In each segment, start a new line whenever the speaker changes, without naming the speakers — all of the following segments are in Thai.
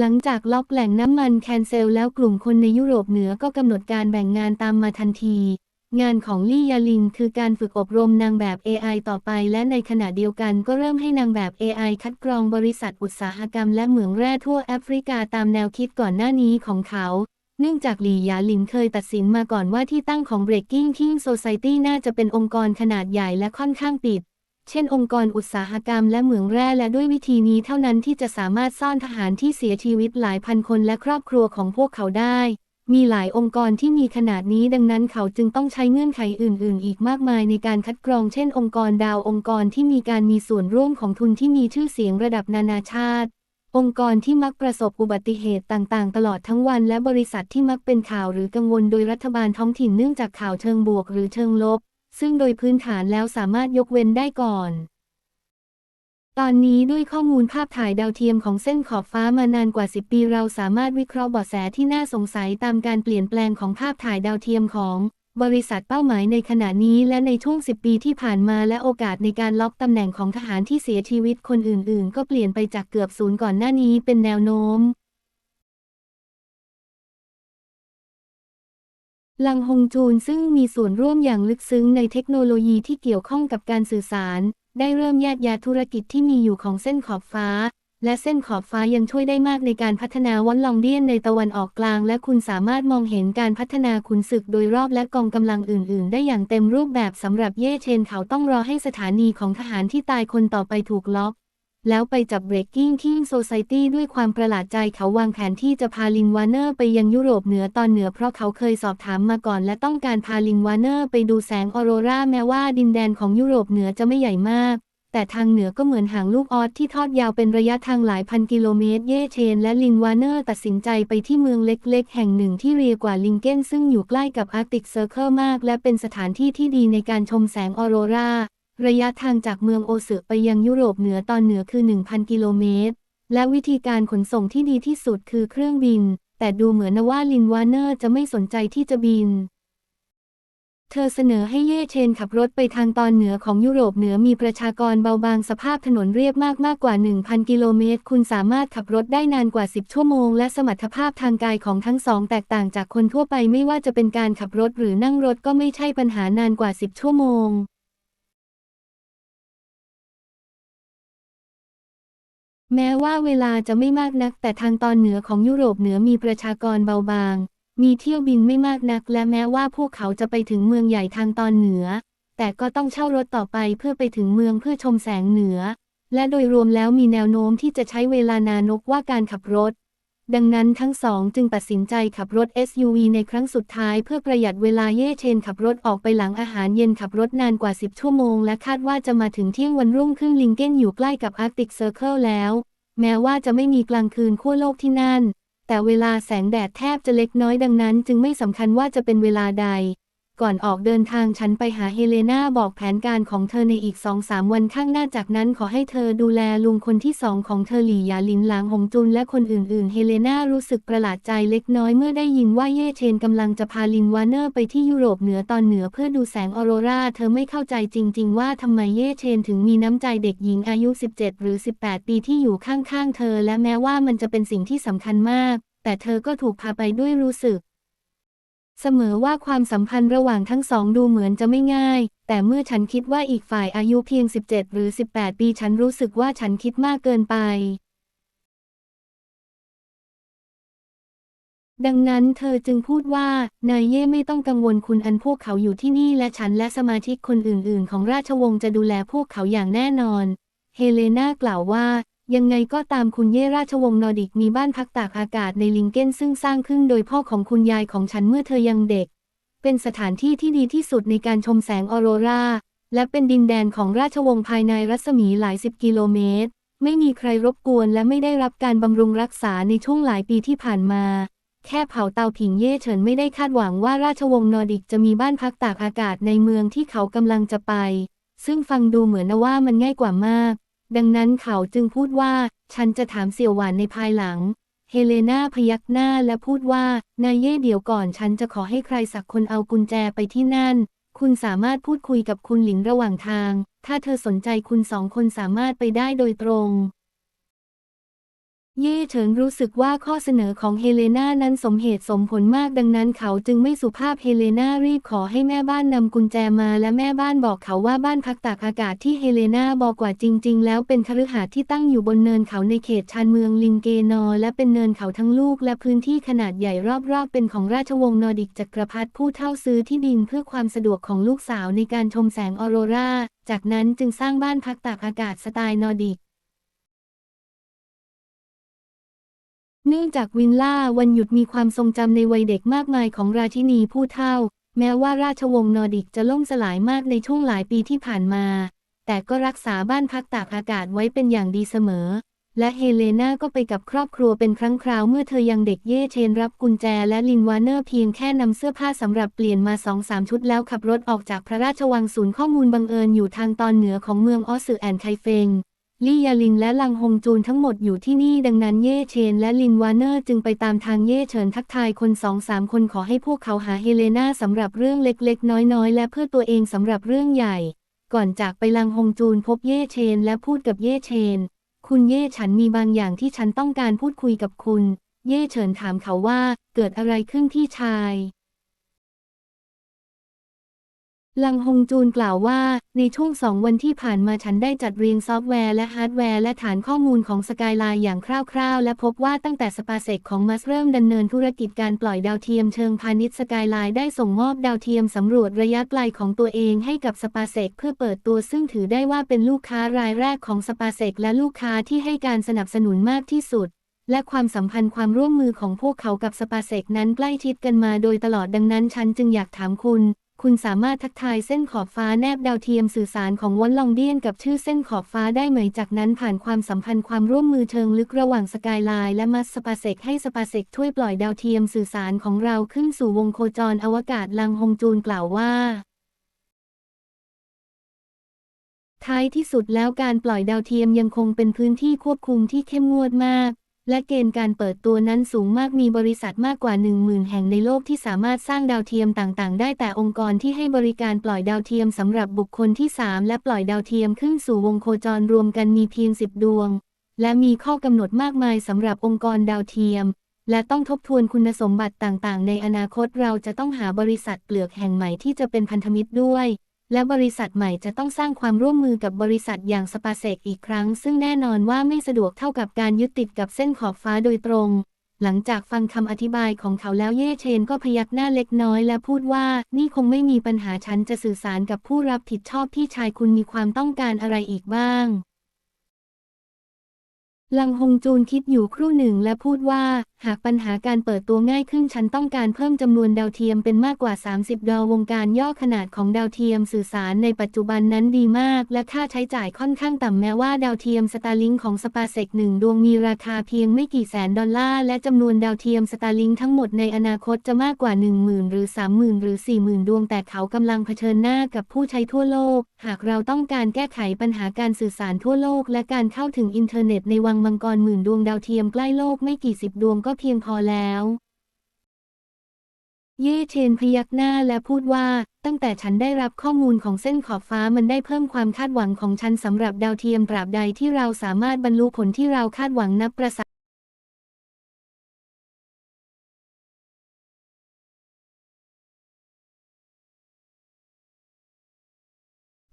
หลังจากล็อกแหล่งน้ำมันแคนเซลแล้วกลุ่มคนในยุโรปเหนือก็กำหนดการแบ่งงานตามมาทันที งานของลี่ยาลินคือการฝึกอบรมนางแบบ AI ต่อไป และในขณะเดียวกันก็เริ่มให้นางแบบ AI คัดกรองบริษัทอุตสาหกรรมและเหมืองแร่ทั่วแอฟริกาตามแนวคิดก่อนหน้านี้ของเขาเนื่องจากหลี่หยาหลินเคยตัดสินมาก่อนว่าที่ตั้งของ Breaking King Society น่าจะเป็นองค์กรขนาดใหญ่และค่อนข้างปิด เช่นองค์กรอุตสาหกรรมและเหมืองแร่และด้วยวิธีนี้เท่านั้นที่จะสามารถซ่อนทหารที่เสียชีวิตหลายพันคนและครอบครัวของพวกเขาได้ มีหลายองค์กรที่มีขนาดนี้ดังนั้นเขาจึงต้องใช้เงื่อนไขอื่น ๆ อีกมากมายในการคัดกรองเช่นองค์กรดาวองค์กรที่มีการมีส่วนร่วมของทุนที่มีชื่อเสียงระดับนานาชาติ องค์กรที่มักประสบอุบัติเหตุต่างๆ ตลอดทั้งวัน และบริษัทที่มักเป็นข่าวหรือกังวลโดยรัฐบาลท้องถิ่นเนื่องจากข่าวเชิงบวกหรือเชิงลบ ซึ่งโดยพื้นฐานแล้วสามารถยกเว้นได้ก่อน ตอนนี้ด้วยข้อมูลภาพถ่ายดาวเทียมของเส้นขอบฟ้ามานานกว่า 10 ปี เราสามารถวิเคราะห์เบาะแสที่น่าสงสัยตามการเปลี่ยนแปลงของภาพถ่ายดาวเทียมของบริษัทเป้าหมายในขณะนี้และในช่วง 10 ปีที่ผ่านมาและโอกาสในการล็อกตำแหน่งของทหารที่เสียชีวิตคนอื่น ๆ ก็เปลี่ยนไปจากเกือบศูนย์ก่อนหน้านี้เป็นแนวโน้ม ลังฮงจูนซึ่งมีส่วนร่วมอย่างลึกซึ้งในเทคโนโลยีที่เกี่ยวข้องกับการสื่อสาร ได้เริ่มแยกยะธุรกิจที่มีอยู่ของเส้นขอบฟ้า และเส้นขอบฟ้ายังช่วยได้มากในการพัฒนาวันลองเดียนในตะวันออกกลาง และคุณสามารถมองเห็นการพัฒนาขุนศึกโดยรอบและกองกำลังอื่น ๆ ได้อย่างเต็มรูปแบบสำหรับเย่เชนเขาต้องรอให้สถานีของทหารที่ตายคนต่อไปถูกล็อก แล้วไปจับ Breaking King Society ด้วยความประหลาดใจเขาวางแผนที่จะพาลินวาเนอร์ไปยังยุโรปเหนือตอนเหนือเพราะเขาเคยสอบถามมาก่อน และต้องการพาลินวาเนอร์ไปดูแสงออโรราแม้ว่าดินแดนของยุโรปเหนือจะไม่ใหญ่มาก แต่ทางเหนือก็เหมือนหางลูกออสที่ทอดยาวเป็นระยะทางหลายพันกิโลเมตร เย่เชน และลินวาเนอร์ตัดสินใจไปที่เมืองเล็กๆ แห่งหนึ่งที่เรียกว่าลิงเกนซึ่งอยู่ใกล้กับอาร์กติกเซอร์เคิลมาก และเป็นสถานที่ที่ดีในการชมแสงออโรรา ระยะทางจากเมืองโอเสึไปยังยุโรปเหนือตอนเหนือคือ 1,000 กิโลเมตร และวิธีการขนส่งที่ดีที่สุดคือเครื่องบิน แต่ดูเหมือนว่าลินวาเนอร์จะไม่สนใจที่จะบิน เธอเสนอให้เย่เชนขับรถไปทางตอนเหนือของยุโรปเหนือมีประชากรเบาบางสภาพถนนเรียบมากมากกว่า 1,000 กิโลเมตร คุณสามารถขับรถได้นานกว่า 10 ชั่วโมง และสมรรถภาพทางกายของทั้งสองแตกต่างจากคนทั่วไปไม่ว่าจะเป็นการขับรถหรือนั่งรถก็ไม่ใช่ปัญหานานกว่า 10 ชั่วโมง แม้ว่าเวลาจะไม่มากนัก แต่ทางตอนเหนือของยุโรปเหนือมีประชากรเบาบาง มีเที่ยวบินไม่มากนัก และแม้ว่าพวกเขาจะไปถึงเมืองใหญ่ทางตอนเหนือ แต่ก็ต้องเช่ารถต่อไปเพื่อไปถึงเมืองเพื่อชมแสงเหนือ และโดยรวมแล้วมีแนวโน้มที่จะใช้เวลานานกว่าการขับรถ ดังนั้นทั้งสองจึงตัดสินใจขับรถ SUV ในครั้งสุดท้ายเพื่อประหยัดเวลาเย่เชนขับรถออกไปหลังอาหารเย็นขับรถนานกว่า 10 ชั่วโมง และคาดว่าจะมาถึงเที่ยงวันรุ่งขึ้นลิงเกนอยู่ใกล้กับอาร์กติกเซอร์เคิลแล้ว แม้ว่าจะไม่มีกลางคืนขั้วโลกที่นั่น แต่เวลาแสงแดดแทบจะเล็กน้อยดังนั้น จึงไม่สำคัญว่าจะเป็นเวลาใด ก่อนออกเดินทางฉันไปหาเฮเลนาบอกแผนการของเธอในอีกสองสามวันข้างหน้าจากนั้นขอให้เธอดูแลลุงคนที่สองของเธอหลี่ยาลินหลางหงจุนและคนอื่นๆ เฮเลนารู้สึกประหลาดใจเล็กน้อยเมื่อได้ยินว่าเย่เชนกำลังจะพาลินวานเนอร์ไปที่ยุโรปเหนือตอนเหนือเพื่อดูแสงออโรรา เธอไม่เข้าใจจริง ๆ ว่าทำไมเย่เชนถึงมีน้ำใจเด็กหญิงอายุ 17 หรือ 18 ปีที่อยู่ข้างๆ เธอ และแม้ว่ามันจะเป็นสิ่งที่สำคัญมาก แต่เธอก็ถูกพาไปด้วยรู้สึก เสมอว่าความสัมพันธ์ระหว่างทั้งสองดูเหมือนจะไม่ง่าย แต่เมื่อฉันคิดว่าอีกฝ่ายอายุเพียง 17 หรือ 18 ปีฉันรู้สึกว่าฉันคิดมากเกินไป ดังนั้นเธอจึงพูดว่า นายเย่ไม่ต้องกังวลคุณอันพวกเขาอยู่ที่นี่และฉันและสมาชิกคนอื่น ๆ ของราชวงศ์จะดูแลพวกเขาอย่างแน่นอน เฮเลนากล่าวว่า ยังไงก็ตามคุณเย่ราชวงศ์นอร์ดิกมีบ้านพักตากอากาศในลิงเกนซึ่งสร้างขึ้นโดยพ่อของคุณยายของฉันเมื่อเธอยังเด็ก เป็นสถานที่ที่ดีที่สุดในการชมแสงออโรรา และเป็นดินแดนของราชวงศ์ภายในรัศมีหลายสิบกิโลเมตร ไม่มีใครรบกวนและไม่ได้รับการบำรุงรักษาในช่วงหลายปีที่ผ่านมา แค่เผาเตาผิงเย่เฉินไม่ได้คาดหวังว่าราชวงศ์นอร์ดิกจะมีบ้านพักตากอากาศในเมืองที่เขากำลังจะไป ซึ่งฟังดูเหมือนนะว่ามันง่ายกว่ามาก ดังนั้นเขาจึงพูดว่า ฉันจะถามเสี่ยวหวานในภายหลัง เฮเลนาพยักหน้าและพูดว่า นายเย่เดี๋ยวก่อนฉันจะขอให้ใครสักคนเอากุญแจไปที่นั่น คุณสามารถพูดคุยกับคุณหลินระหว่างทาง ถ้าเธอสนใจคุณสองคนสามารถไปได้โดยตรง เย่เฉินรู้สึกว่าข้อเสนอของเฮเลนานั้นสมเหตุสมผลมากดังนั้นเขาจึงไม่สุภาพเฮเลนารีบขอให้แม่บ้านนำกุญแจมาและแม่บ้านบอกเขาว่าบ้านพักตากอากาศที่เฮเลนาบอกกว่าจริง ๆ แล้วเป็นคฤหาสน์ที่ตั้งอยู่บนเนินเขาในเขตชานเมืองลิงเกนอ และเป็นเนินเขาทั้งลูก และพื้นที่ขนาดใหญ่รอบๆ เป็นของราชวงศ์นอร์ดิกจักรพรรดิผู้เท่าซื้อที่ดินเพื่อความสะดวกของลูกสาวในการชมแสงออโรราจากนั้นจึงสร้างบ้านพักตากอากาศสไตล์นอร์ดิก เนื่องจากวินล่าวันหยุดมีความทรงจำในวัยเด็กมากมายของราชินีผู้เฒ่า แม้ว่าราชวงศ์นอร์ดิกจะล่มสลายมากในช่วงหลายปีที่ผ่านมา แต่ก็รักษาบ้านพักตากอากาศไว้เป็นอย่างดีเสมอ และเฮเลนาก็ไปกับครอบครัวเป็นครั้งคราวเมื่อเธอยังเด็กเย่เชนรับกุญแจและลินวาเนอร์เพียงแค่นำเสื้อผ้าสำหรับเปลี่ยนมาสองสามชุดแล้วขับรถออกจากพระราชวังศูนย์ข้อมูลบังเอิญอยู่ทางตอนเหนือของเมืองออสสือแอนไคเฟง ลี่ยาลินและลังฮงจูนทั้งหมดอยู่ที่นี่ดังนั้นเย่เชนและลินวานเนอร์จึงไปตามทางเย่เฉินทักทายคนสองสามคนขอให้พวกเขาหาเฮเลนาสำหรับเรื่องเล็กๆ น้อยๆ และเพื่อตัวเองสำหรับเรื่องใหญ่ ก่อนจากไปลังฮงจูนพบเย่เชนและพูดกับเย่เชน คุณเย่ฉันมีบางอย่างที่ฉันต้องการพูดคุยกับคุณ เย่เฉินถามเขาว่าเกิดอะไรขึ้นที่ชาย ลังฮงจูนกล่าวว่า ในช่วงสองวันที่ผ่านมาฉันได้จัดเรียงซอฟต์แวร์และฮาร์ดแวร์และฐานข้อมูลของสกายไลน์อย่างคร่าวๆ และพบว่าตั้งแต่สปาเซกของมัสเริ่มดำเนินธุรกิจการปล่อยดาวเทียมเชิงพาณิชย์สกายไลน์ได้ส่งมอบดาวเทียมสำรวจระยะไกลของตัวเองให้กับสปาเซกเพื่อเปิดตัวซึ่งถือได้ว่าเป็นลูกค้ารายแรกของสปาเซกและลูกค้าที่ให้การสนับสนุนมากที่สุดและความสัมพันธ์ความร่วมมือของพวกเขากับสปาเซกนั้นใกล้ชิดกันมาโดยตลอดดังนั้นฉันจึงอยากถามคุณ คุณสามารถทักทายเส้นขอบฟ้าแนบดาวเทียมสื่อสารของวอนลองเดียนกับชื่อเส้นขอบฟ้าได้ไหมจากนั้นผ่านความสัมพันธ์ความร่วมมือเชิงลึกระหว่างสกายไลน์และมัสสปาเซกให้สปาเซกช่วยปล่อยดาวเทียมสื่อสารของเราขึ้นสู่วงโคจรอวกาศลังฮงจูนกล่าวว่า ท้ายที่สุดแล้วการปล่อยดาวเทียมยังคงเป็นพื้นที่ควบคุมที่เข้มงวดมาก และเกณฑ์การเปิดตัวนั้นสูงมากมีบริษัทมากกว่า 10,000 แห่งในโลกที่สามารถสร้างดาวเทียมต่างๆ ได้แต่องค์กรที่ให้บริการปล่อยดาวเทียมสำหรับบุคคลที่ 3 และปล่อยดาวเทียมขึ้นสู่วงโคจรรวมกันมีเพียง 10 ดวง และมีข้อกำหนดมากมายสำหรับองค์กรดาวเทียม และต้องทบทวนคุณสมบัติต่างๆ ในอนาคตเราจะต้องหาบริษัทเปลือกแห่งใหม่ที่จะเป็นพันธมิตรด้วย และบริษัทใหม่จะต้องสร้างความร่วมมือกับบริษัทอย่างสปาเซกอีกครั้ง ซึ่งแน่นอนว่าไม่สะดวกเท่ากับการยึดติดกับเส้นขอบฟ้าโดยตรง หลังจากฟังคำอธิบายของเขาแล้วเย่เชนก็พยักหน้าเล็กน้อยและพูดว่า นี่คงไม่มีปัญหาฉันจะสื่อสารกับผู้รับผิดชอบที่ชายคุณมีความต้องการอะไรอีกบ้างลังฮงจูนคิดอยู่ครู่หนึ่งและพูดว่าหากปัญหาการเปิดตัวง่ายขึ้นฉันต้องการเพิ่มจำนวนดาวเทียมเป็นมากกว่า 30 ดาววงการย่อขนาดของดาวเทียมสื่อสารในปัจจุบันนั้นดีมาก และค่าใช้จ่ายค่อนข้างต่ำแม้ว่าดาวเทียมสตาร์ลิงของสปาเซกหนึ่งดวงมีราคาเพียงไม่กี่แสนดอลลาร์ และจำนวนดาวเทียมสตาร์ลิงทั้งหมดในอนาคตจะมากกว่า 10,000 หรือ 30,000 หรือ 40,000 ดวงแต่เขากำลังเผชิญหน้ากับผู้ใช้ทั่วโลก หากเราต้องการแก้ไขปัญหาการสื่อสารทั่วโลก และการเข้าถึงอินเทอร์เน็ตในวังมังกรหมื่นดวงดาวเทียมใกล้โลกไม่กี่สิบดวงก็เพียงพอแล้ว เย่เชนพยักหน้าและพูดว่าตั้งแต่ฉันได้รับข้อมูลของเส้นขอบฟ้ามันได้เพิ่มความคาดหวังของฉันสำหรับดาวเทียมตราบใดที่เราสามารถบรรลุผลที่เราคาดหวังนับประสา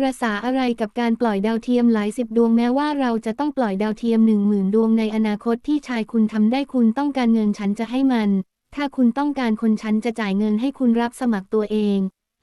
ประสาอะไรกับการปล่อยดาวเทียมหลายสิบดวงแม้ว่าเราจะต้องปล่อยดาวเทียมหนึ่งหมื่นดวงในอนาคตที่ชายคุณทำได้คุณต้องการเงินฉันจะให้มัน ถ้าคุณต้องการคนฉันจะจ่ายเงินให้คุณรับสมัครตัวเอง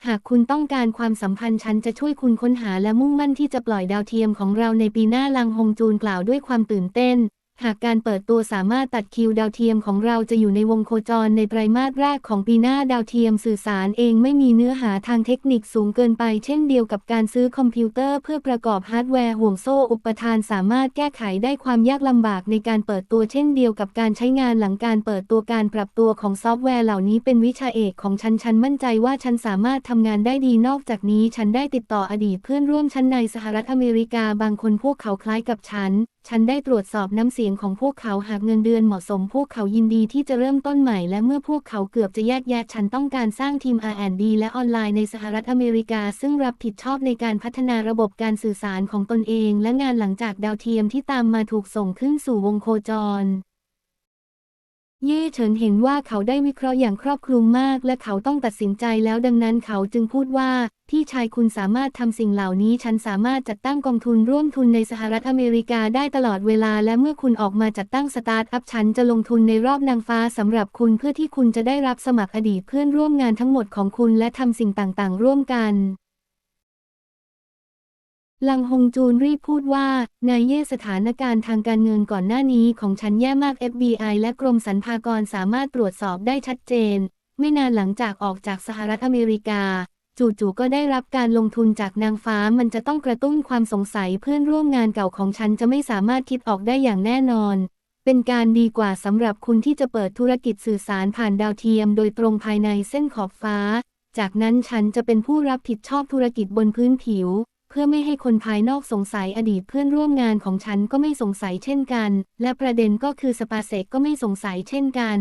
หากคุณต้องการความสัมพันธ์ฉันจะช่วยคุณค้นหาและมุ่งมั่นที่จะปล่อยดาวเทียมของเราในปีหน้าลังฮงจูนกล่าวด้วยความตื่นเต้น หากการเปิดตัวสามารถตัดคิวดาวเทียมของเราจะอยู่ในวงโคจรในไตรมาสแรกของปีหน้าดาวเทียมสื่อสารเองไม่มีเนื้อหาทางเทคนิคสูงเกินไปเช่นเดียวกับการซื้อคอมพิวเตอร์เพื่อประกอบฮาร์ดแวร์ห่วงโซ่อุปทานสามารถแก้ไขได้ความยากลำบากในการเปิดตัวเช่นเดียวกับการใช้งานหลังการเปิดตัวการปรับตัวของซอฟต์แวร์เหล่านี้เป็นวิชาเอกของฉันฉันมั่นใจว่าฉันสามารถทำงานได้ดีนอกจากนี้ ฉันได้ติดต่ออดีตเพื่อนร่วมชั้นในสหรัฐอเมริกาบางคนพวกเขาคล้ายกับฉัน ฉันได้ตรวจสอบน้ำเสียงของพวกเขาหากเงินเดือนเหมาะสมพวกเขายินดีที่จะเริ่มต้นใหม่และเมื่อพวกเขาเกือบจะแยกแยะฉันต้องการสร้างทีม R&D และออนไลน์ในสหรัฐอเมริกา ซึ่งรับผิดชอบในการพัฒนาระบบการสื่อสารของตนเอง และงานหลังจากดาวเทียมที่ตามมาถูกส่งขึ้นสู่วงโคจร เย่เฉินเห็นว่าเขาได้วิเคราะห์อย่างครอบคลุมมาก และเขาต้องตัดสินใจแล้วดังนั้นเขาจึงพูดว่าที่ชายคุณสามารถทำสิ่งเหล่านี้ ฉันสามารถจัดตั้งกองทุนร่วมทุนในสหรัฐอเมริกาได้ตลอดเวลา และเมื่อคุณออกมาจัดตั้งสตาร์ทอัพฉันจะลงทุนในรอบนางฟ้าสำหรับคุณเพื่อที่คุณจะได้รับสมัครอดีตเพื่อนร่วมงานทั้งหมดของคุณและทำสิ่งต่างๆ ร่วมกัน ลังฮงจูนรีบพูดว่า นายเย่สถานการณ์ทางการเงินก่อนหน้านี้ของฉันแย่มาก FBI และกรมสรรพากรสามารถตรวจสอบได้ชัดเจน ไม่นานหลังจากออกจากสหรัฐอเมริกา จู่ๆก็ได้รับการลงทุนจากนางฟ้ามันจะต้องกระตุ้นความสงสัยเพื่อนร่วมงานเก่าของฉันจะไม่สามารถคิดออกได้อย่างแน่นอน เป็นการดีกว่าสำหรับคุณที่จะเปิดธุรกิจสื่อสารผ่านดาวเทียม โดยตรงภายในเส้นขอบฟ้า จากนั้นฉันจะเป็นผู้รับผิดชอบธุรกิจบนพื้นผิว พื่อไม่ให้คนภายนอกสงสัยอดีตเพื่อนร่วมงานของฉันก็ไม่สงสัยเช่นกัน และประเด็นก็คือสปาเซกก็ไม่สงสัยเช่นกัน